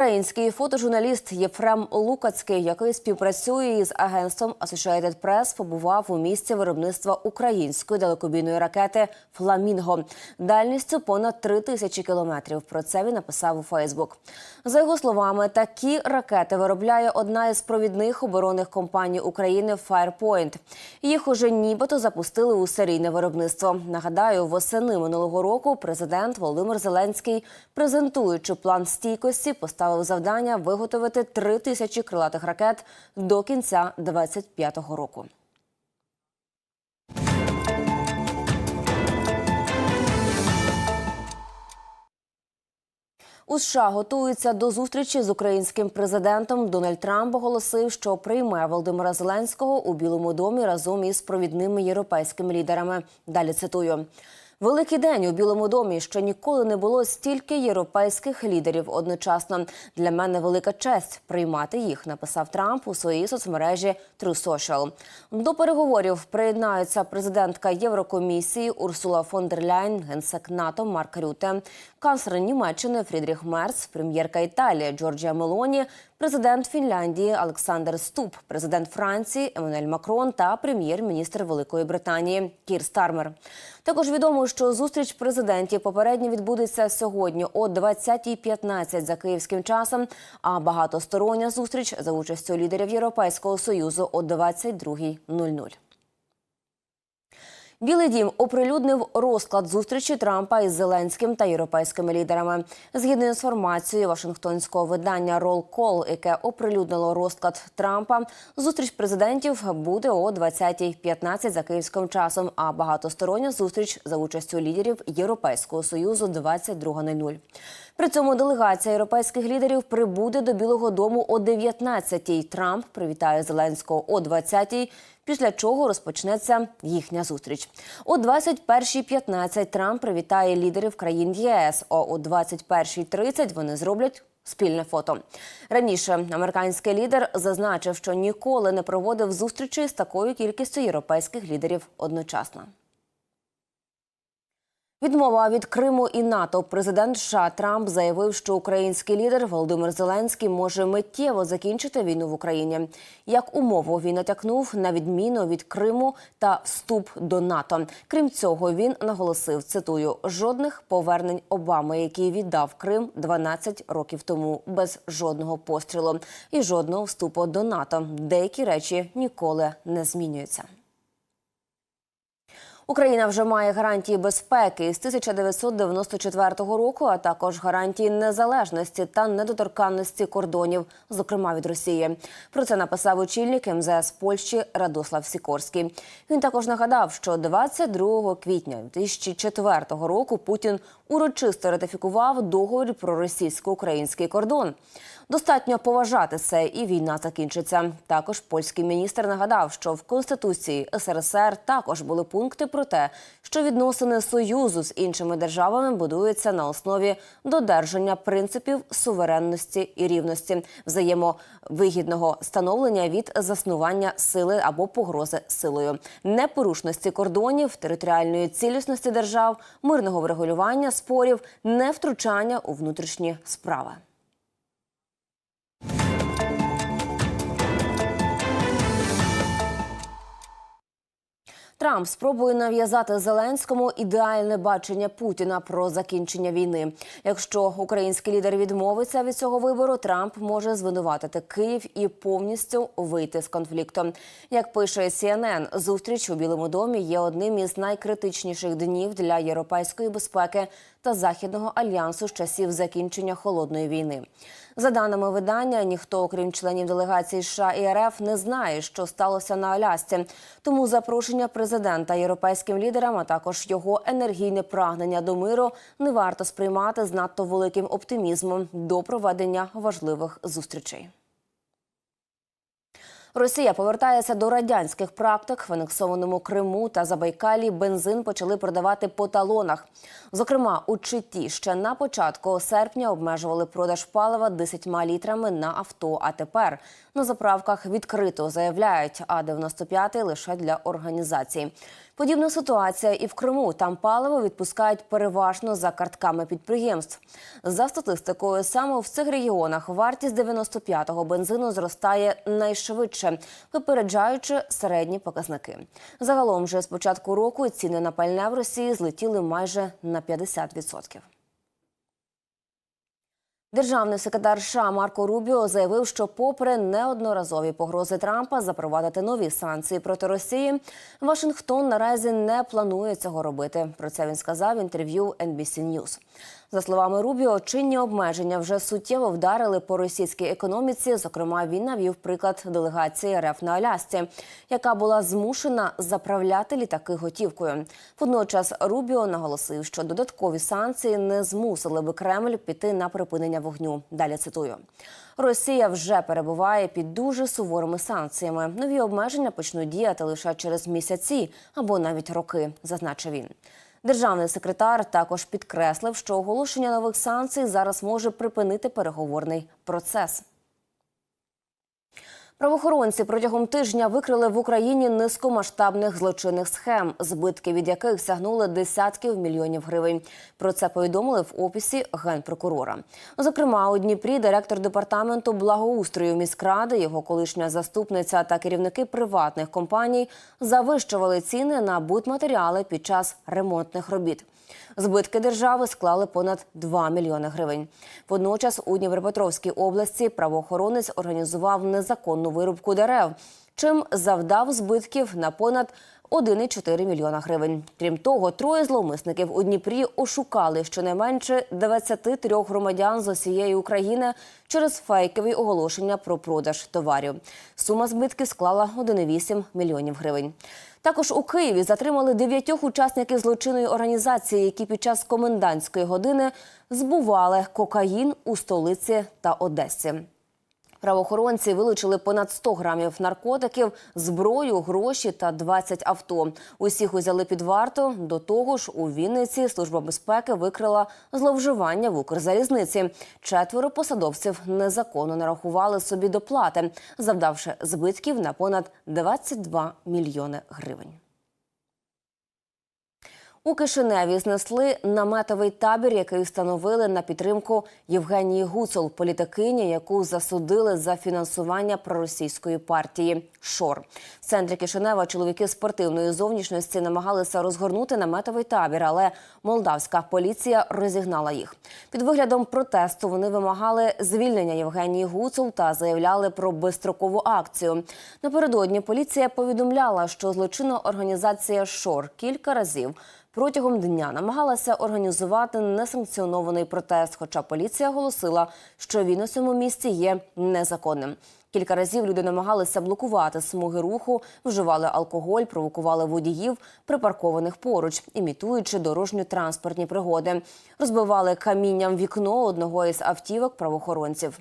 Український фотожурналіст Єфрем Лукацький, який співпрацює із агентством Associated Press, побував у місці виробництва української далекобійної ракети Фламінго дальністю понад три тисячі кілометрів. Про це він написав у Фейсбук. За його словами, такі ракети виробляє одна із провідних оборонних компаній України Firepoint. Їх уже нібито запустили у серійне виробництво. Нагадаю, восени минулого року президент Володимир Зеленський, презентуючи план стійкості, поставив завдання виготовити три тисячі крилатих ракет до кінця 2025 року. У США готуються до зустрічі з українським президентом. Дональд Трамп оголосив, що прийме Володимира Зеленського у Білому домі разом із провідними європейськими лідерами. Далі цитую. Великий день у Білому домі ще ніколи не було стільки європейських лідерів одночасно. Для мене велика честь приймати їх, написав Трамп у своїй соцмережі True Social. До переговорів приєднаються президентка Єврокомісії Урсула фон дер Ляйн, генсек НАТО Марк Рюте, канцлер Німеччини Фрідріх Мерц, прем'єрка Італії Джорджія Мелоні, президент Фінляндії Олександр Ступ, президент Франції Еммануель Макрон та прем'єр-міністр Великої Британії Кір Стармер. Також відомо, що зустріч президентів попередньо відбудеться сьогодні о 20.15 за київським часом. А багатостороння зустріч за участю лідерів Європейського союзу о 22.00. Білий дім оприлюднив розклад зустрічі Трампа із Зеленським та європейськими лідерами. Згідно інформацією Вашингтонського видання Roll Call, яке оприлюднило розклад Трампа, зустріч президентів буде о 20.15 за київським часом. А багатостороння зустріч за участю лідерів Європейського союзу 22.00. При цьому делегація європейських лідерів прибуде до Білого Дому о 19-й. Трамп привітає Зеленського о 20-й, після чого розпочнеться їхня зустріч. О 21.15 Трамп привітає лідерів країн ЄС. А о 21.30 вони зроблять спільне фото. Раніше американський лідер зазначив, що ніколи не проводив зустрічі з такою кількістю європейських лідерів одночасно. Відмова від Криму і НАТО. Президент США Трамп заявив, що український лідер Володимир Зеленський може миттєво закінчити війну в Україні. Як умову він натякнув на відміну від Криму та вступ до НАТО. Крім цього, він наголосив: цитую жодних повернень Обами, який віддав Крим 12 років тому, без жодного пострілу і жодного вступу до НАТО. Деякі речі ніколи не змінюються. Україна вже має гарантії безпеки з 1994 року, а також гарантії незалежності та недоторканності кордонів, зокрема від Росії. Про це написав очільник МЗС Польщі Радослав Сікорський. Він також нагадав, що 22 квітня 2004 року Путін урочисто ратифікував договір про російсько-український кордон. Достатньо поважати це, і війна закінчиться. Також польський міністр нагадав, що в конституції СРСР також були пункти про те, що відносини союзу з іншими державами будуються на основі додержання принципів суверенності і рівності, взаємовигідного становлення від заснування сили або погрози силою, непорушності кордонів, територіальної цілісності держав, мирного врегулювання спорів, невтручання у внутрішні справи. Трамп спробує нав'язати Зеленському ідеальне бачення Путіна про закінчення війни. Якщо український лідер відмовиться від цього вибору, Трамп може звинуватити Київ і повністю вийти з конфлікту. Як пише CNN, зустріч у Білому домі є одним із найкритичніших днів для європейської безпеки та західного альянсу з часів закінчення холодної війни. За даними видання, ніхто, окрім членів делегації США і РФ, не знає, що сталося на Алясці. Тому запрошення президента європейським лідерам, а також його енергійне прагнення до миру, не варто сприймати з надто великим оптимізмом до проведення важливих зустрічей. Росія повертається до радянських практик в анексованому Криму та Забайкалі. Бензин почали продавати по талонах. Зокрема, у Читі ще на початку серпня обмежували продаж палива 10 літрами на авто. А тепер на заправках відкрито заявляють, а 95-й лише для організацій. Подібна ситуація і в Криму. Там паливо відпускають переважно за картками підприємств. За статистикою, саме в цих регіонах вартість 95-го бензину зростає найшвидше, випереджаючи середні показники. Загалом же з початку року ціни на пальне в Росії злетіли майже на 50%. Державний секретар США Марко Рубіо заявив, що, попри неодноразові погрози Трампа запровадити нові санкції проти Росії, Вашингтон наразі не планує цього робити. Про це він сказав в інтерв'ю NBC News. За словами Рубіо, чинні обмеження вже суттєво вдарили по російській економіці. Зокрема, він навів приклад делегації РФ на Алясці, яка була змушена заправляти літаки готівкою. Водночас Рубіо наголосив, що додаткові санкції не змусили би Кремль піти на вогню. Далі цитую. Росія вже перебуває під дуже суворими санкціями. Нові обмеження почнуть діяти лише через місяці або навіть роки, зазначив він. Державний секретар також підкреслив, що оголошення нових санкцій зараз може припинити переговорний процес. Правоохоронці протягом тижня викрили в Україні низку масштабних злочинних схем, збитки від яких сягнули десятків мільйонів гривень. Про це повідомили в описі генпрокурора. Зокрема, у Дніпрі директор департаменту благоустрою міськради, його колишня заступниця та керівники приватних компаній завищували ціни на будматеріали під час ремонтних робіт. Збитки держави склали понад 2 мільйони гривень. Водночас у Дніпропетровській області правоохоронець організував незаконну вирубку дерев, чим завдав збитків на понад 1,4 мільйона гривень. Крім того, троє зловмисників у Дніпрі ошукали щонайменше 23 громадян з усієї України через фейкові оголошення про продаж товарів. Сума збитків склала 1,8 мільйонів гривень. Також у Києві затримали дев'ятьох учасників злочинної організації, які під час комендантської години збували кокаїн у столиці та Одесі. Правоохоронці вилучили понад 100 грамів наркотиків, зброю, гроші та 20 авто. Усіх узяли під варту. До того ж, у Вінниці служба безпеки викрила зловживання в Укрзалізниці. Четверо посадовців незаконно нарахували собі доплати, завдавши збитків на понад 22 мільйони гривень. У Кишиневі знесли наметовий табір, який встановили на підтримку Євгенії Гуцул, політикині, яку засудили за фінансування проросійської партії Шор. В центрі Кишинева чоловіки спортивної зовнішності намагалися розгорнути наметовий табір, але молдавська поліція розігнала їх. Під виглядом протесту вони вимагали звільнення Євгенії Гуцул та заявляли про безстрокову акцію. Напередодні поліція повідомляла, що злочинна організація Шор кілька разів. Протягом дня намагалася організувати несанкціонований протест, хоча поліція оголосила, що він у цьому місці є незаконним. Кілька разів люди намагалися блокувати смуги руху, вживали алкоголь, провокували водіїв, припаркованих поруч, імітуючи дорожньо-транспортні пригоди, розбивали камінням вікно одного із автівок правоохоронців.